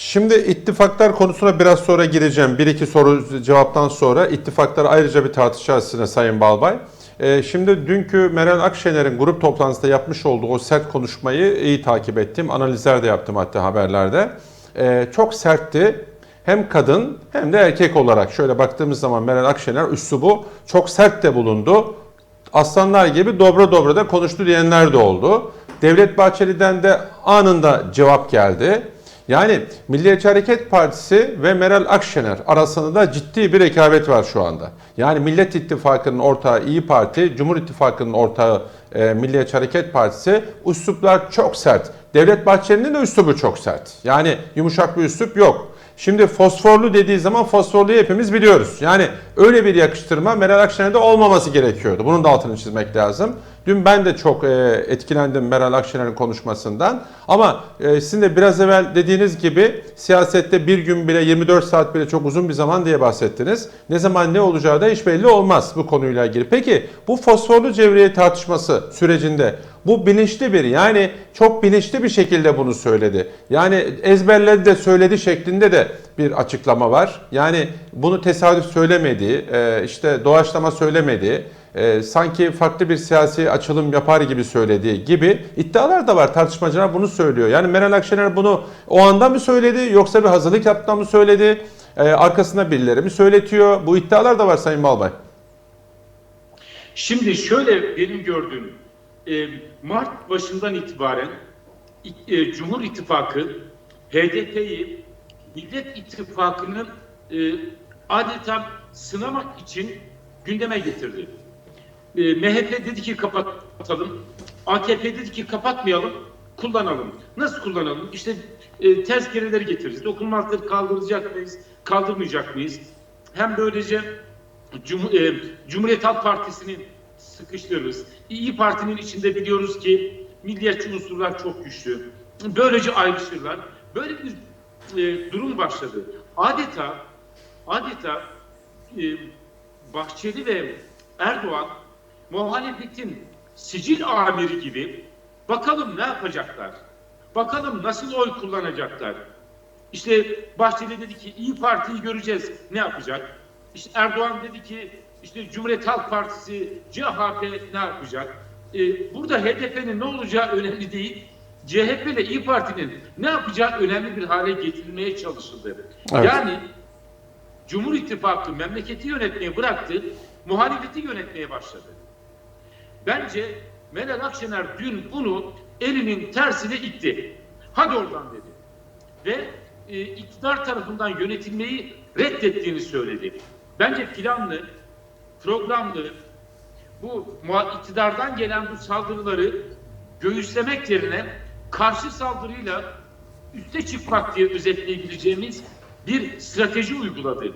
Şimdi ittifaklar konusuna biraz sonra gireceğim. Bir iki soru cevaptan sonra ittifakları ayrıca bir tartışacağız sizinle Sayın Balbay. Ee, şimdi dünkü Meral Akşener'in grup toplantısında yapmış olduğu o sert konuşmayı iyi takip ettim. Analizler de yaptım hatta haberlerde. Ee, çok sertti. Hem kadın hem de erkek olarak şöyle baktığımız zaman Meral Akşener üslubu çok sert de bulundu. Aslanlar gibi dobra dobra da konuştu diyenler de oldu. Devlet Bahçeli'den de anında cevap geldi. Yani Milliyetçi Hareket Partisi ve Meral Akşener arasında da ciddi bir rekabet var şu anda. Yani Millet İttifakı'nın ortağı İyi Parti, Cumhur İttifakı'nın ortağı e, Milliyetçi Hareket Partisi üsluplar çok sert. Devlet Bahçeli'nin de üslubu çok sert. Yani yumuşak bir üslup yok. Şimdi fosforlu dediği zaman fosforluyu hepimiz biliyoruz. Yani öyle bir yakıştırma Meral Akşener'de olmaması gerekiyordu. Bunun da altını çizmek lazım. Dün ben de çok e, etkilendim Meral Akşener'in konuşmasından. Ama e, sizin de biraz evvel dediğiniz gibi siyasette bir gün bile 24 saat bile çok uzun bir zaman diye bahsettiniz. Ne zaman ne olacağı da hiç belli olmaz bu konuyla ilgili. Peki bu fosforlu cevriye tartışması sürecinde bu bilinçli bir yani çok bilinçli bir şekilde bunu söyledi. Yani ezberledi de söyledi şeklinde de bir açıklama var. Yani bunu tesadüf söylemedi, e, işte doğaçlama söylemedi, e, sanki farklı bir siyasi açılım yapar gibi söylediği gibi iddialar da var. Tartışmacılar bunu söylüyor. Yani Meral Akşener bunu o anda mı söyledi yoksa bir hazırlık yaptığında mı söyledi? E, arkasında birileri mi söyletiyor? Bu iddialar da var Sayın Balbay. Şimdi şöyle benim gördüğüm e, Mart başından itibaren e, Cumhur İttifakı HDP'yi Millet İttifakı'nın e, adeta sınamak için gündeme getirdi. E, MHP dedi ki kapatalım, AKP dedi ki kapatmayalım, kullanalım. Nasıl kullanalım? İşte e, tezkereleri getiririz. Dokunulmazlıkları kaldıracak mıyız, kaldırmayacak mıyız? Hem böylece Cum- e, Cumhuriyet Halk Partisi'nin sıkıştırırız. İyi Parti'nin içinde biliyoruz ki milliyetçi unsurlar çok güçlü. Böylece ayrışırlar. Böyle bir e, durum başladı. Adeta adeta e, Bahçeli ve Erdoğan muhalefetin sicil amiri gibi bakalım ne yapacaklar? Bakalım nasıl oy kullanacaklar? İşte Bahçeli dedi ki İyi Parti'yi göreceğiz. Ne yapacak? İşte Erdoğan dedi ki işte Cumhuriyet Halk Partisi, CHP ne yapacak? Ee, burada HDP'nin ne olacağı önemli değil. CHP ile İyi Parti'nin ne yapacağı önemli bir hale getirilmeye çalışıldı. Evet. Yani Cumhur İttifakı memleketi yönetmeyi bıraktı, muhalefeti yönetmeye başladı. Bence Meral Akşener dün bunu elinin tersine itti. Hadi oradan dedi. Ve e, iktidar tarafından yönetilmeyi reddettiğini söyledi. Bence planlı, programlı, bu iktidardan gelen bu saldırıları göğüslemek yerine karşı saldırıyla üste çıkmak diye özetleyebileceğimiz bir strateji uyguladı.